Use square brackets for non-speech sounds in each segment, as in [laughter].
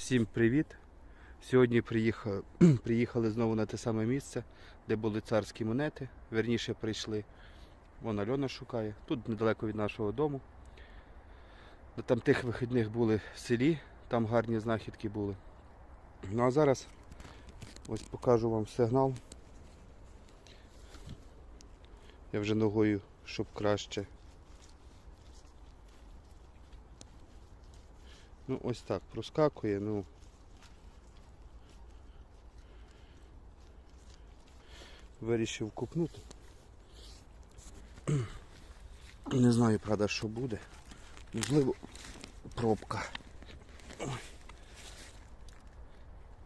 Всім привіт! Сьогодні приїхали, [clears throat] приїхали знову на те саме місце, де були царські монети. Верніше прийшли. Вон Альона шукає. Тут недалеко від нашого дому. Там тих вихідних були в селі, там гарні знахідки були. Ну а зараз ось покажу вам сигнал. Я вже ногою, щоб краще. Ну ось так проскакує, ну. Вирішив купнути. Не знаю, правда, що буде. Можливо, пробка.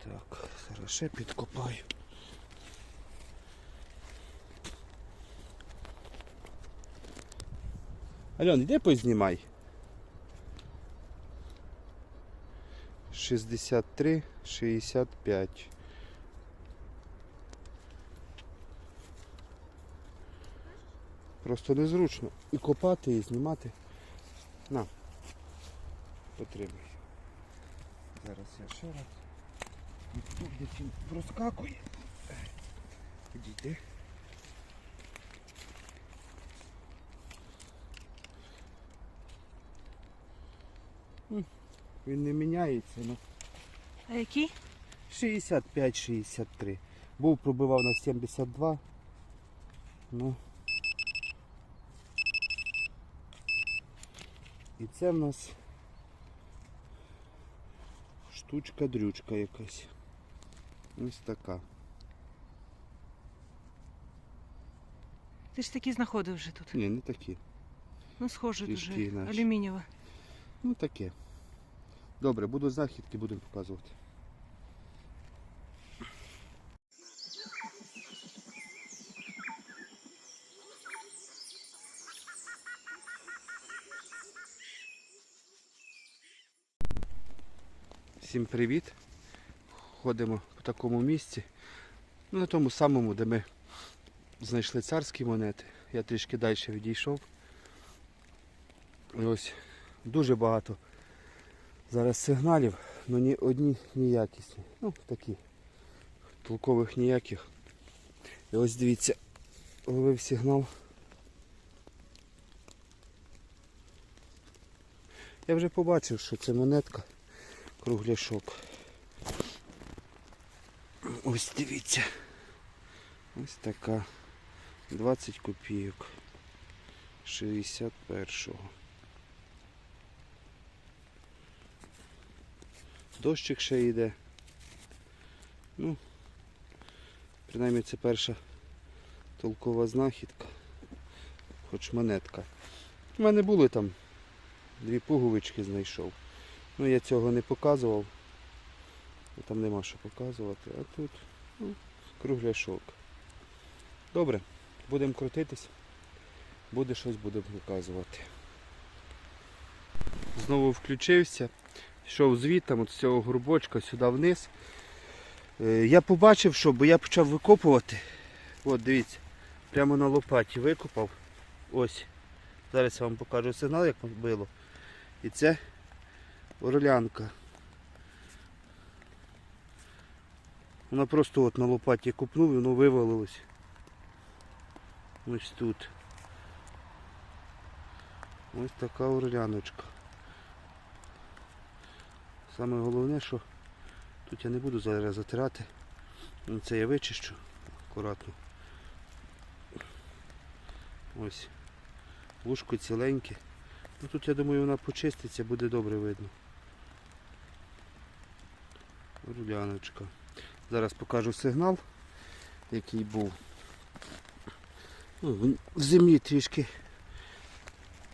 Так, зараз ще підкопаю. Альон, іди познімай. 63, 65. Просто незручно і копати, і знімати. На. Потримай. Зараз я ще раз. Де він проскакує. Підійди. М, Він не міняється, ну. А який? 65-63. Був пробивав на 72. Ну. І це в нас штучка-дрючка якась. Ось така. Ти ж такі знаходив вже тут. Ні, не такі. Ну, схоже Трішки дуже. інакше. Алюмінієва. Ну таке. Добре, буду знахідки, будемо показувати. Всім привіт. Ходимо по такому місці. Ну, на тому самому, де ми знайшли царські монети. Я трішки далі відійшов. І ось дуже багато зараз сигналів, але ні одні ніякісні. Ну, такі. Толкових ніяких. І ось дивіться, ловив сигнал. Я вже побачив, що це монетка, кругляшок. Ось дивіться. Ось така. 20 копійок. 61-го. Дощик ще йде. Ну, принаймні це перша толкова знахідка. Хоч монетка. У мене були там дві пуговички знайшов. Ну я цього не показував. Там нема що показувати, а тут ну, кругляшок. Добре, будемо крутитись. Буде щось будемо показувати. Знову включився. Йшов звідти, от з цього горбочка сюди вниз. Е, Я побачив, що, бо я почав викопувати. От дивіться, прямо на лопаті викопав. Ось. Зараз я вам покажу сигнал, як було. І це орлянка. Вона просто от на лопаті купнув і воно вивалилось. Ось тут. Ось така орляночка. Саме головне, що тут я не буду зараз затирати. Ну, Це я вичищу акуратно. Ось. Вушко ціленьке. Ну, тут я думаю вона почиститься, буде добре видно. Орляночка. Зараз покажу сигнал, який був. Ну, в землі трішки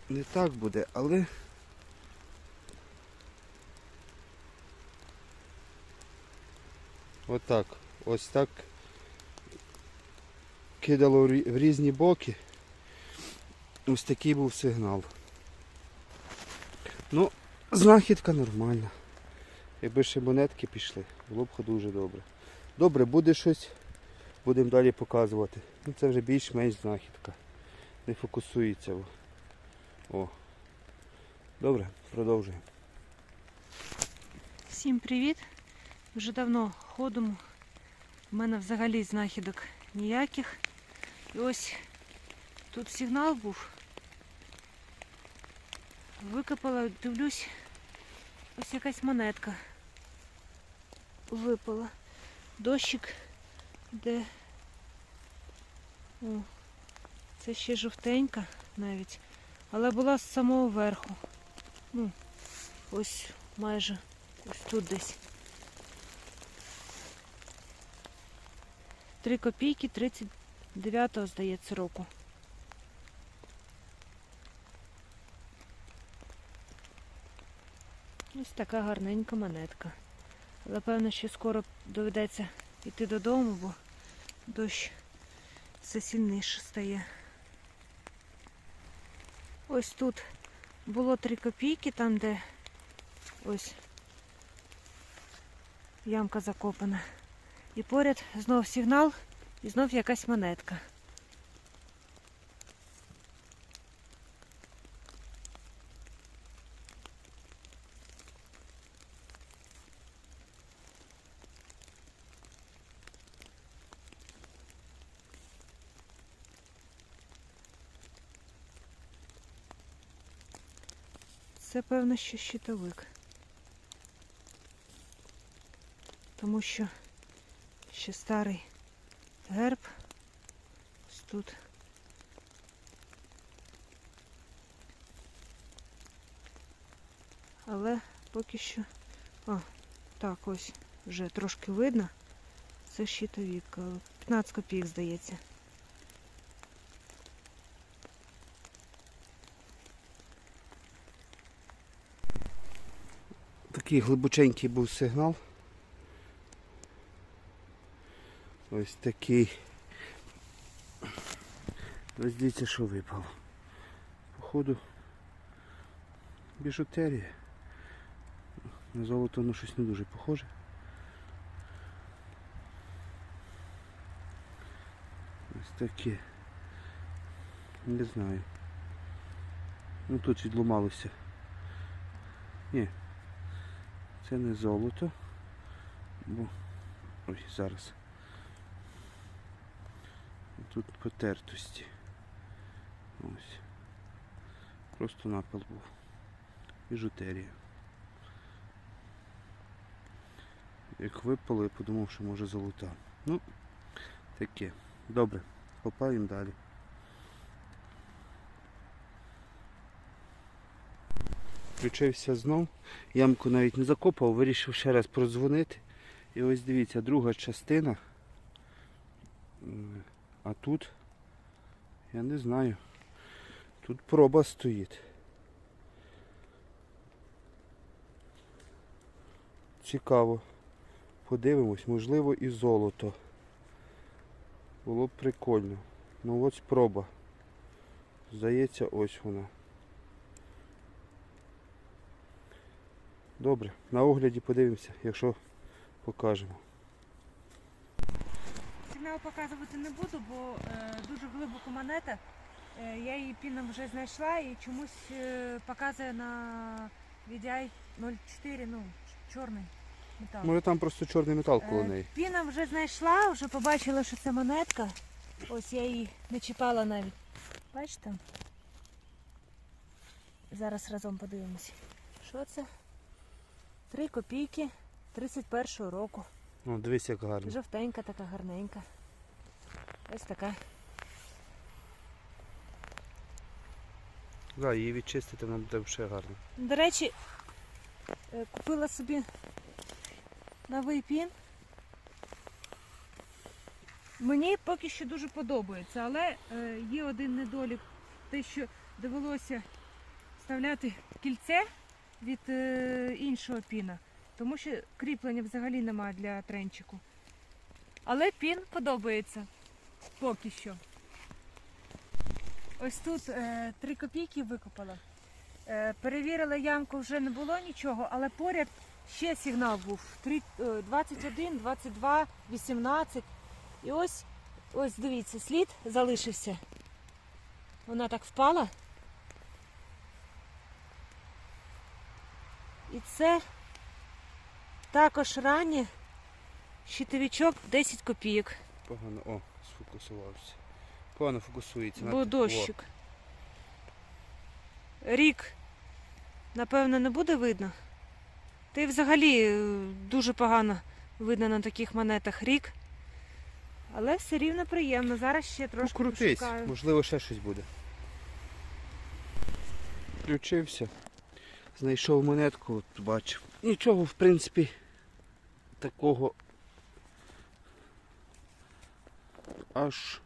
не так буде, але отак. Ось так кидало в різні боки. Ось такий був сигнал. Ну, знахідка нормальна. Якби ще монетки пішли, було б дуже добре. Добре, буде щось, будемо далі показувати. Ну, це вже більш-менш знахідка. Не фокусується. О. Добре, продовжуємо. Всім привіт! Вже давно ходимо. У мене взагалі знахідок ніяких. І ось тут сигнал був. Викопала, дивлюсь, ось якась монетка випала. Дощик, де. О, це ще жовтенька навіть. Але була з самого верху. Ну, ось майже ось тут десь. Три копійки 39-го, здається, року. Ось така гарненька монетка. Але певно, що скоро доведеться йти додому, бо дощ все сильніше стає. Ось тут було 3 копійки, там де ось ямка закопана. І поряд знов сигнал і знов якась монетка. Це певно, що щитовик. Тому що ще старий герб. Ось тут. Але поки що... А, так, ось вже трошки видно. Це щитовик. 15 копійок, здається. Такий глибоченький був сигнал. Ось такий. Ось дивіться, що випало. Походу біжутерія. На золото воно щось не дуже похоже. Ось таке. Не знаю. Ну тут відломалося. Ні, це не золото. Бо... Ой, зараз. Тут потертості. Ось. Просто напил був. Біжутерія. Як випало, я подумав, що може золота. Ну, таке. Добре, копаємо далі. Включився знов. Ямку навіть не закопав, вирішив ще раз продзвонити. І ось дивіться, друга частина. А тут, я не знаю, тут проба стоїть. Цікаво. Подивимось, можливо і золото. Було б прикольно. Ну ось проба. Здається, ось вона. Добре, на огляді подивимося, якщо покажемо. Сигнал показувати не буду, бо е, дуже глибоко монета. Е, я її піном вже знайшла і чомусь е, показує на VDI 04, ну, чорний метал. Може там просто чорний метал коло Е, неї. Піном вже знайшла, вже побачила, що це монетка. Ось я її не чіпала навіть. Бачите? Зараз разом подивимось. Що це? Три копійки 31-го року. О, дивись, як гарно. Жовтенька така гарненька. Ось така. Да, її відчистити нам буде ще гарно. До речі, е, купила собі новий пін. Мені поки що дуже подобається, але е, є один недолік, те, що довелося вставляти кільце від е, іншого піна, тому що кріплення взагалі немає для тренчику. Але пін подобається поки що. Ось тут е, 3 копійки викопала. Е, Перевірила ямку, вже не було нічого, але поряд ще сигнал був. Три- е, 21, 22, 18. І ось, ось дивіться, слід залишився. Вона так впала. І це також раннє. Щитовичок 10 копійок. Погано. О, сфокусувався. Погано фокусується. Бо дощик. Рік, напевно, не буде видно. Та й взагалі е, дуже погано видно на таких монетах рік. Але все рівно приємно. Зараз ще трошки крутись, пошукаю. можливо, ще щось буде. Включився. Знайшов монетку, от бачив. Нічого, в принципі, такого. Аж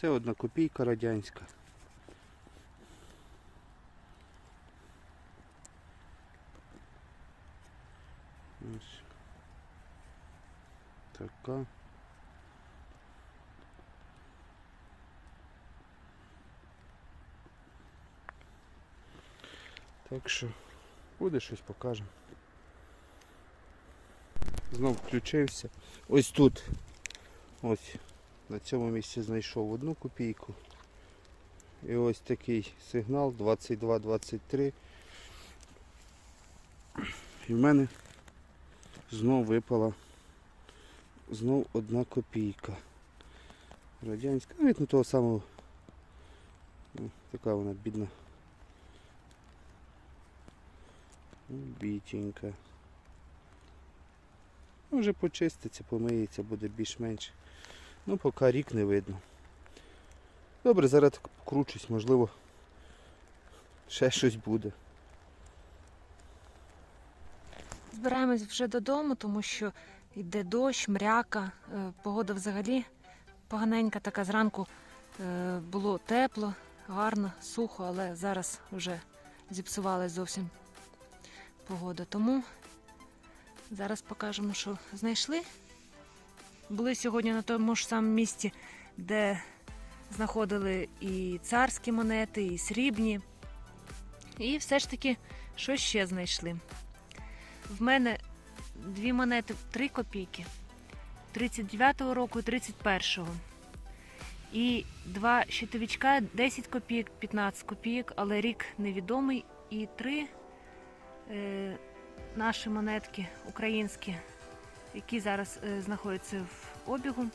це одна копійка радянська. Ось. Така. Так що буде щось покажемо. Знов включився. Ось тут. Ось на цьому місці знайшов одну копійку. І ось такий сигнал 22-23. І в мене знов випала знов одна копійка. Радянська, ну, від того самого. Ну, Така вона бідна. Бітенька. Може почиститься, помиється, буде більш-менш. Ну, поки рік не видно. Добре, зараз так покручусь, можливо, ще щось буде. Збираємось вже додому, тому що йде дощ, мряка, е, погода взагалі поганенька, така зранку е, було тепло, гарно, сухо, але зараз вже зіпсувалась зовсім погода. Тому зараз покажемо, що знайшли. Були сьогодні на тому ж самому місці, де знаходили і царські монети, і срібні. І все ж таки, що ще знайшли. В мене дві монети 3 копійки 39-го року і 31-го. І два щитовичка 10 копійок, 15 копійок, але рік невідомий. І три е, наші монетки українські, які зараз е, знаходяться в обігу.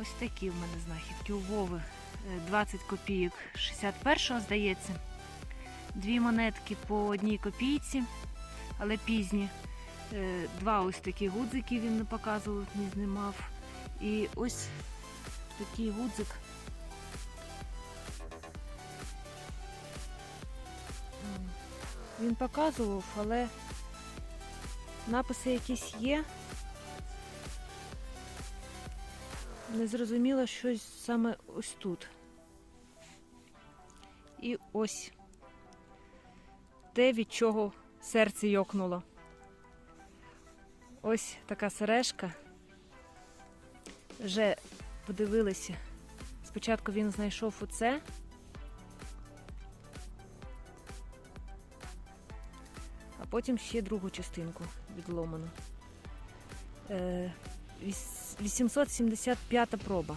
Ось такі в мене знахідки. У Вови е, 20 копійок 61-го, здається дві монетки по одній копійці, але пізні. Е, Два ось такі гудзики він не показував, не знімав. І ось такий гудзик. Він показував, але написи якісь є. Незрозуміло щось саме ось тут. І ось те, від чого серце йокнуло. Ось така сережка. Вже подивилися. Спочатку він знайшов оце. А потім ще другу частинку відломану. Е, віс- 875 проба.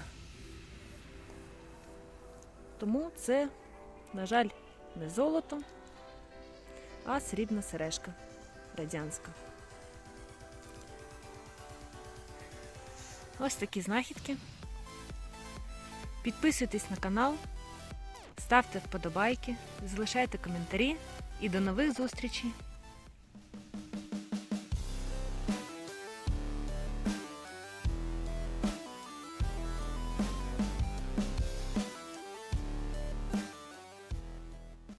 Тому це, на жаль, не золото а срібна сережка радянська. Ось такі знахідки. Підписуйтесь на канал, ставте вподобайки, залишайте коментарі і до нових зустрічей!